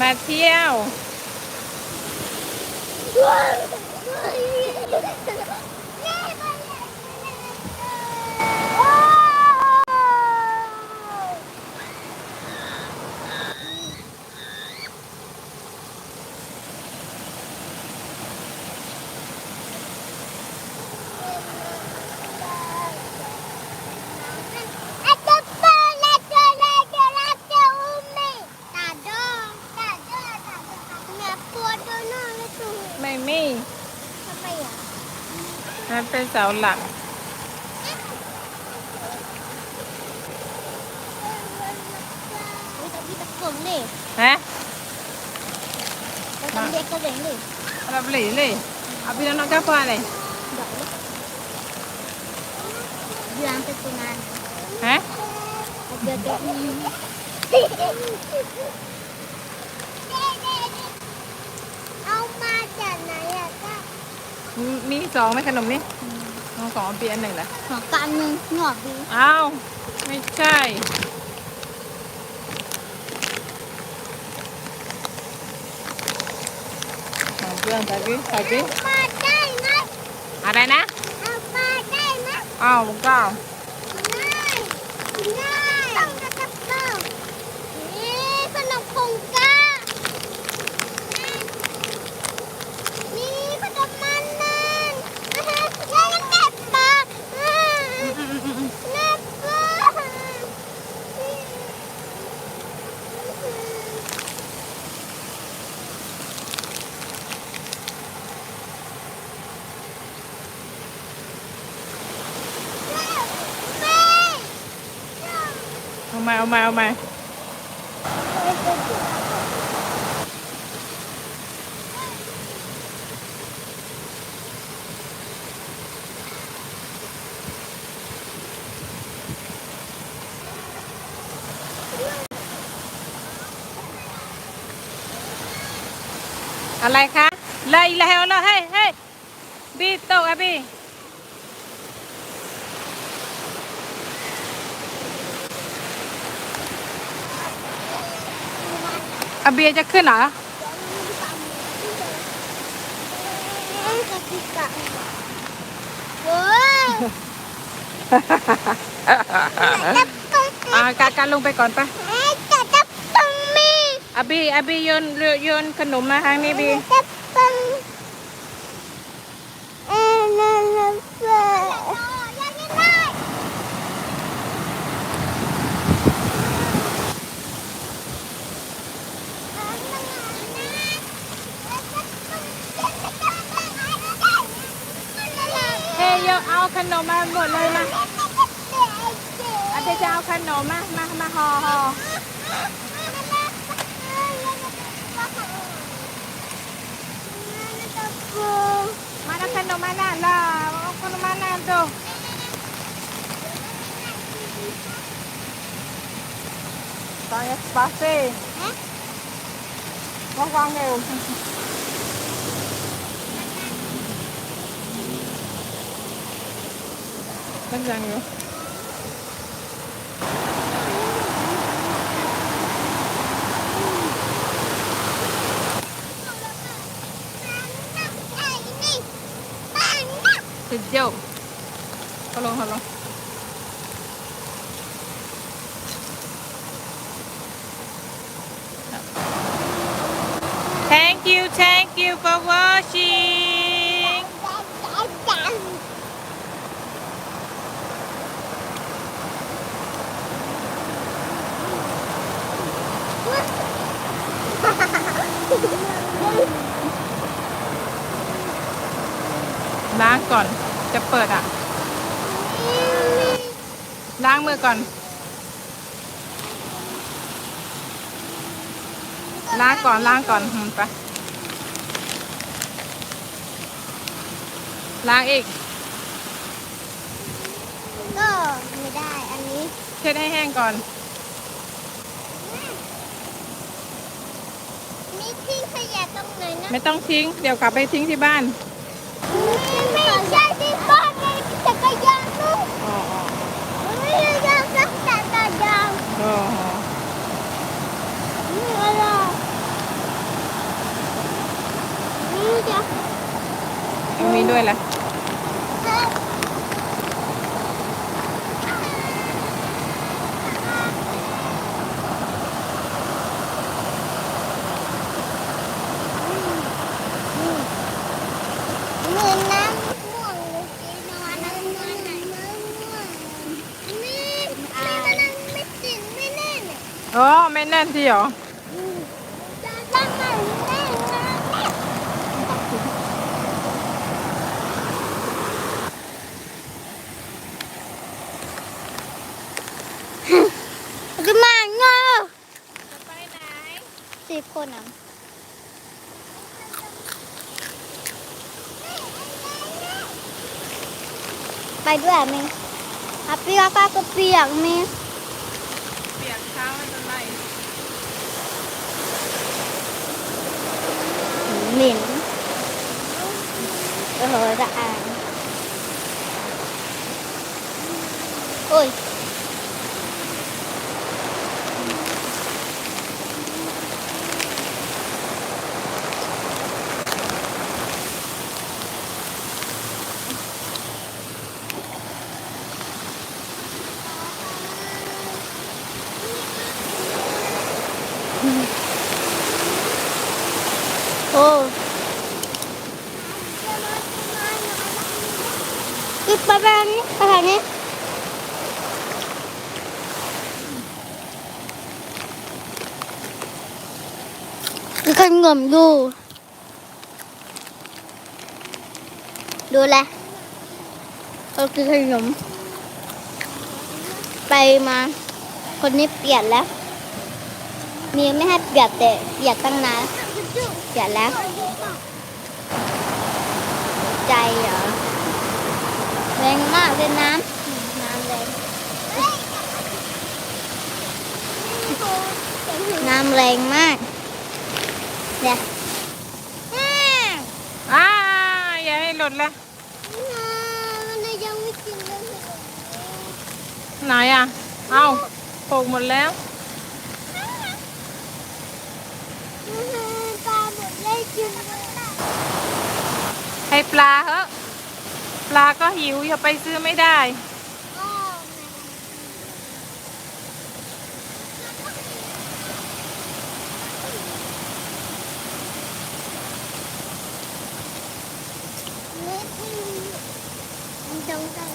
มาเที่ยว ไม่มีทำไมอะมันเป็นเสาหลักนี่ตะกี้ตะกงเลยฮะแล้วตะเรียกก็เลยเลยเรา beli le. Abi nak nak apa ni? Enggak ya. Bilang tetungan. Ha? Ada kayak ini. เอามาจากไหนอะก็ มี สองไหมขนมนี่เอาสองเอาเปียนหนึ่งเหรอขอกันหนึ่งหงอกดีอ้าวไม่ใช่เอาเพื่อนใส่ดิใส่ดิมาได้ไหมอะไรนะเอามาได้ไหมอ้าวเก้า ได้ได้ต้องกระทับต้องนี่ขนมคงกานี่ขนมมันนั่นแล้วก็เก็บมาน่าเบื่อ เอา มาเอามาเอามาอะไรคะเลยแล้วเลยเฮ้ยเฮ้ยบีตกอะบี อาเบียจะขึ้นเหรออ่าการการลงไปก่อนปะอาบีอาบีโยนโยนขนมมาทางนี้บี Tetap tem. Eh, la la la. Dạ. เฮ้ยโย นเอาขนมมาหมดเลยมาอาเบียจะเอาขนมมามามาห่อห่อมาเอาขนมมาหน้าล่ะเอาขนมมาหน้าดูตอนนี้ส nagdango. Thank you, thank you for watching. ล้างก่อนจะเปิดอะ ล้างมือก่อน ล้างก่อนล้างก่อนหืมไปล้างอีก ก็ไม่ได้อันนี้เช็ดให้แห้งก่อน ม่ทิ้งขยะตรงไหนนะ ไม่ต้องทิ้ง เดี๋ยวกลับไปทิ้งที่บ้านไม่ใช่ที่บ้านในจักรยานลูกอ๋อไม่ใช่จักรยานอ๋อนี่ระารนี่จ้ะมีด้วยแหละ อ๋อไม่แน่นที่หรอจะต้องมาเงาจะไปไหนสิบคนอะไปด้วยอะมิงอะเปียกป้าก็เปียกมิงเปียกเท้ามันจะไหล เหม็นเออจะอ่านโอ้ยโอ้คื อไปแบบนี้ไปแบบนี้มีคนงมดูดูแลเราคือขนมไปมา คนนี้เปลี่ยนแล้ว มีไม่ให้เปลี่ยนแต่เปลี่ยนตั้งนาน เปลี่ยนแล้วใจเหรอแรงมากเลยน้ ให้ปลาเหอะปลาก็หิวอย่าไปซื้อไม่ได้มันต้อง